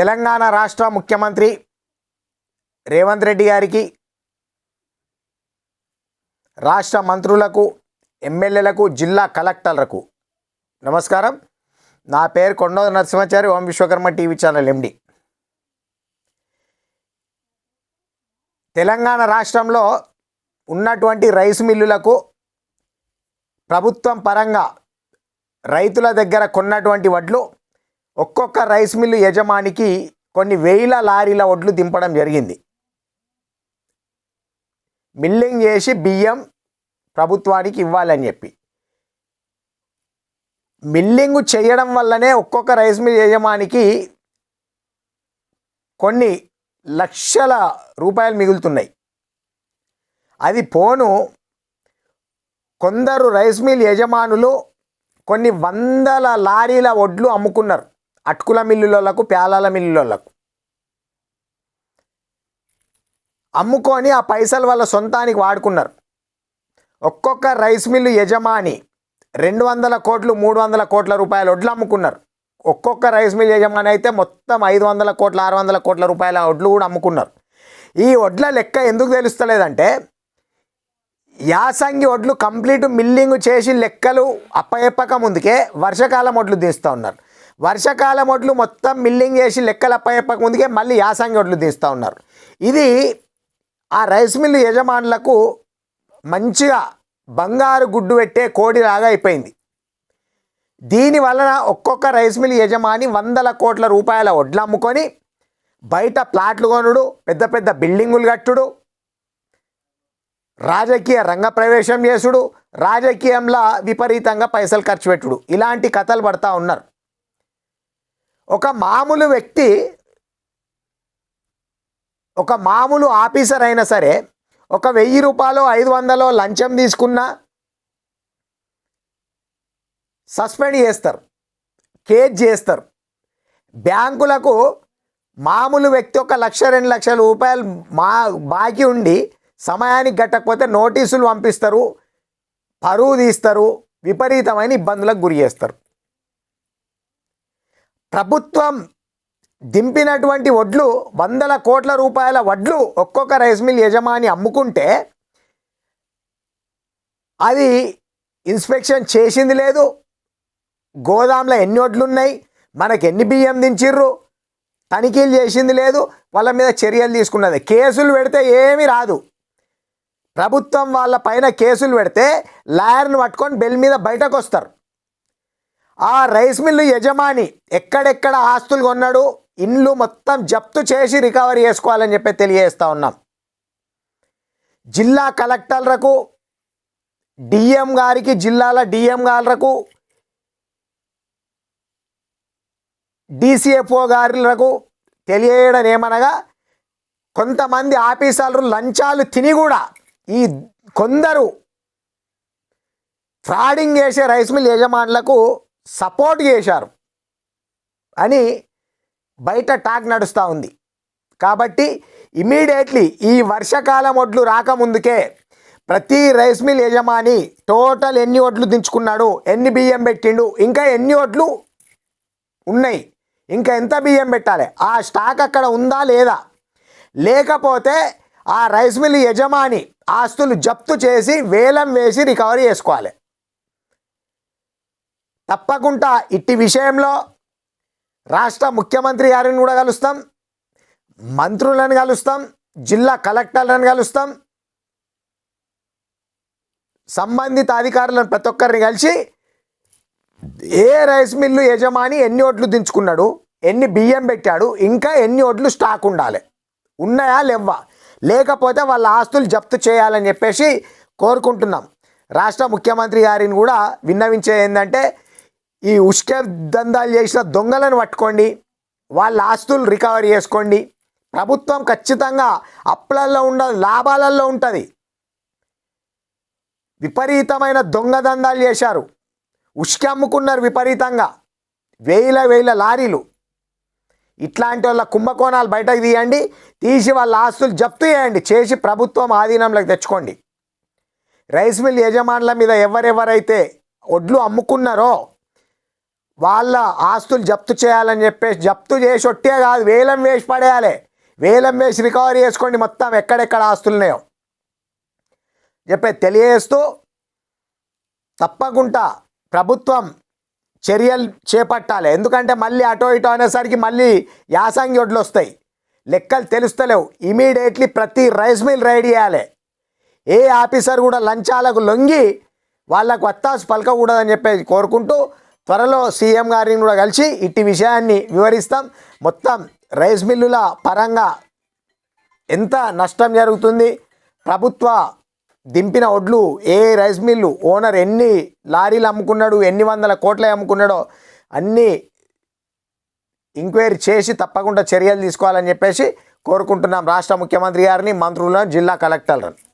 తెలంగాణ రాష్ట్ర ముఖ్యమంత్రి రేవంత్ రెడ్డి గారికి రాష్ట్ర మంత్రులకు ఎమ్మెల్యేలకు జిల్లా కలెక్టర్లకు నమస్కారం. నా పేరు Konda Narasimhachari Om Vishwakarma TV channel MD. Telangana రాష్ట్రంలో ఉన్నటువంటి రైస్ మిల్లులకు ప్రభుత్వం పరంగా రైతుల దగ్గర కొన్నటువంటి వడ్లు ఒక్కొక్క రైస్ మిల్లు యజమానికి కొన్ని వేల లారీల వడ్లు దింపడం జరిగింది. మిల్లింగ్ చేసి బియ్యం ప్రభుత్వానికి ఇవ్వాలని చెప్పి. మిల్లింగ్ చేయడం వల్లనే ఒక్కొక్క రైస్ మిల్ యజమానికి కొన్ని లక్షల రూపాయలు మిగులుతున్నాయి. అది పోను కొందరు రైస్ మిల్ యజమానులు కొన్ని వందల లారీల వడ్లు అమ్ముకున్నారు. అటుకుల మిల్లులకు ప్యాలాల మిల్లులకు. అమ్ముకొని ఆ పైసలు వాళ్ళ సొంతానికి వాడుకున్నారు. ఒక్కొక్క రైస్ మిల్లు యజమాని రెండు వందల కోట్లు మూడు వందల కోట్ల రూపాయల వడ్లు అమ్ముకున్నారు. ఒక్కొక్క రైస్ మిల్ యజమాని అయితే మొత్తం ఐదు వందల కోట్ల ఆరు వందల కోట్ల రూపాయల వడ్లు కూడా అమ్ముకున్నారు. ఈ వడ్ల లెక్క ఎందుకు తెలుస్తలేదంటే యాసంగి వడ్లు కంప్లీట్ మిల్లింగ్ చేసి లెక్కలు అప్పయప్పక ముందుకే వర్షాకాలం వడ్లు తీస్తూ ఉన్నారు. వర్షాకాలం వడ్లు మొత్తం మిల్లింగ్ చేసి లెక్కలు అప్పయప్పక ముందుకే మళ్ళీ యాసంగి వడ్లు తీస్తూ ఉన్నారు. ఇది ఆ రైస్ మిల్లు యజమానులకు మంచిగా బంగారు గుడ్డు పెట్టే కోడిలాగా అయిపోయింది. దీని వలన ఒక్కొక్క రైస్ మిల్ యజమాని వందల కోట్ల రూపాయల వడ్లు అమ్ముకొని బయట ప్లాట్లు కొనుడు పెద్ద పెద్ద బిల్డింగులు కట్టుడు రాజకీయ రంగ ప్రవేశం చేసుడు రాజకీయంలో విపరీతంగా పైసలు ఖర్చు పెట్టుడు. ఇలాంటి కథలు పడతా ఉన్నారు. ఒక మామూలు వ్యక్తి ఒక మామూలు ఆఫీసర్ అయినా సరే ఒక వెయ్యి రూపాయలు ఐదు వందలు లంచం తీసుకున్నా సస్పెండ్ చేస్తారు కేజ్ చేస్తారు. బ్యాంకులకు మామూలు వ్యక్తి ఒక లక్ష రెండు లక్షల రూపాయలు మా బాకీ ఉండి సమయానికి కట్టకపోతే నోటీసులు పంపిస్తారు పరువు తీస్తారు విపరీతమైన ఇబ్బందులకు గురి చేస్తారు. ప్రభుత్వం దింపినటువంటి వడ్లు వందల కోట్ల రూపాయల వడ్లు ఒక్కొక్క రైస్ మిల్ యజమాని అమ్ముకుంటే అది ఇన్స్పెక్షన్ చేసింది లేదు. గోదాంలో ఎన్ని వడ్లు ఉన్నాయి మనకి ఎన్ని బియ్యం దించిర్రు? తనిఖీలు చేసింది లేదు. వాళ్ళ మీద చర్యలు తీసుకున్నది. కేసులు పెడితే ఏమీ రాదు. ప్రభుత్వం వాళ్ళ పైన కేసులు పెడితే లాయర్ను పట్టుకొని బెల్ మీద బయటకు వస్తారు. ఆ రైస్ మిల్లు యజమాని ఎక్కడెక్కడ ఆస్తులు కొన్నాడు ఇండ్లు మొత్తం జప్తు చేసి రికవరీ చేసుకోవాలని చెప్పి తెలియజేస్తా ఉన్నాం. జిల్లా కలెక్టర్లకు డిఎం గారికి జిల్లాల డిఎం గారులకు డిసిఎఫ్ఓ గారులకు తెలియడం ఏమనగా కొంతమంది ఆఫీసర్లు లంచాలు తిని కూడా ఈ కొందరు ఫ్రాడింగ్ చేసే రైస్ మిల్ యజమానులకు సపోర్ట్ చేశారు అని బయట టాక్ నడుస్తూ ఉంది. కాబట్టి ఇమీడియట్లీ ఈ వర్షాకాలం వడ్లు రాకముందుకే ప్రతి రైస్ మిల్ యజమాని టోటల్ ఎన్ని వడ్లు దించుకున్నాడు ఎన్ని బియ్యం పెట్టిండు ఇంకా ఎన్ని వడ్లు ఉన్నాయి ఇంకా ఎంత బియ్యం పెట్టాలి ఆ స్టాక్ అక్కడ ఉందా లేదా? లేకపోతే ఆ రైస్ మిల్ యజమాని ఆస్తులు జప్తు చేసి వేలం వేసి రికవరీ చేసుకోవాలి. తప్పకుండా ఇట్టి విషయంలో రాష్ట్ర ముఖ్యమంత్రి గారిని కూడా కలుస్తాం మంత్రులను కలుస్తాం జిల్లా కలెక్టర్లను కలుస్తాం సంబంధిత అధికారులను ప్రతి ఒక్కరిని కలిసి ఏ రైస్ మిల్లు యజమాని ఎన్ని ఓట్లు దించుకున్నాడు ఎన్ని బియ్యం పెట్టాడు ఇంకా ఎన్ని ఓట్లు స్టాక్ ఉండాలి ఉన్నాయా లేవా లేకపోతే వాళ్ళ ఆస్తులు జప్తు చేయాలని చెప్పేసి కోరుకుంటున్నాం. రాష్ట్ర ముఖ్యమంత్రి గారిని కూడా విన్నవించే ఏంటంటే ఈ ఉష్కే దందాలు చేసిన దొంగలను పట్టుకోండి వాళ్ళ ఆస్తులు రికవరీ చేసుకోండి. ప్రభుత్వం ఖచ్చితంగా అప్పులల్లో ఉండదు లాభాలలో ఉంటుంది. విపరీతమైన దొంగ దందాలు చేశారు. ఉష్క అమ్ముకున్నారు విపరీతంగా. వేల వేల లారీలు. ఇట్లాంటి వాళ్ళ కుంభకోణాలు బయటకు తీయండి తీసి వాళ్ళ ఆస్తులు జప్తు చేయండి చేసి ప్రభుత్వం ఆధీనంలోకి తెచ్చుకోండి. రైస్ మిల్ యజమానుల మీద ఎవరెవరైతే వడ్లు అమ్ముకున్నారో వాళ్ళ ఆస్తులు జప్తు చేయాలని చెప్పేసి జప్తు చేసి ఒట్టే కాదు వేలం వేసి పడేయాలి. వేలం వేసి రికవరీ చేసుకోండి మొత్తం ఎక్కడెక్కడ ఆస్తులు ఉన్నాయో. చెప్పే తెలియజేస్తూ తప్పకుండా ప్రభుత్వం చర్యలు చేపట్టాలి. ఎందుకంటే మళ్ళీ అటో ఇటో అనేసరికి మళ్ళీ యాసంగి ఒడ్లు వస్తాయి. లెక్కలు తెలుస్తలేవు. ఇమీడియట్లీ ప్రతి రైస్ మిల్ రైడ్ చేయాలి. ఏ ఆఫీసర్ కూడా లంచాలకు లొంగి వాళ్ళకు వత్తాసు పలకకూడదని చెప్పేసి కోరుకుంటూ త్వరలో సీఎం గారిని కూడా కలిసి ఇట్టి విషయాన్ని వివరిస్తాం. మొత్తం రైస్ మిల్లుల పరంగా ఎంత నష్టం జరుగుతుంది? ప్రభుత్వ దింపిన ఒడ్లు ఏ రైస్ మిల్లు ఓనర్ ఎన్ని లారీలు అమ్ముకున్నాడు ఎన్ని వందల కోట్ల అమ్ముకున్నాడో అన్నీ ఎంక్వైరీ చేసి తప్పకుండా చర్యలు తీసుకోవాలని చెప్పేసి కోరుకుంటున్నాం. రాష్ట్ర ముఖ్యమంత్రి గారిని మంత్రులను జిల్లా కలెక్టర్లను.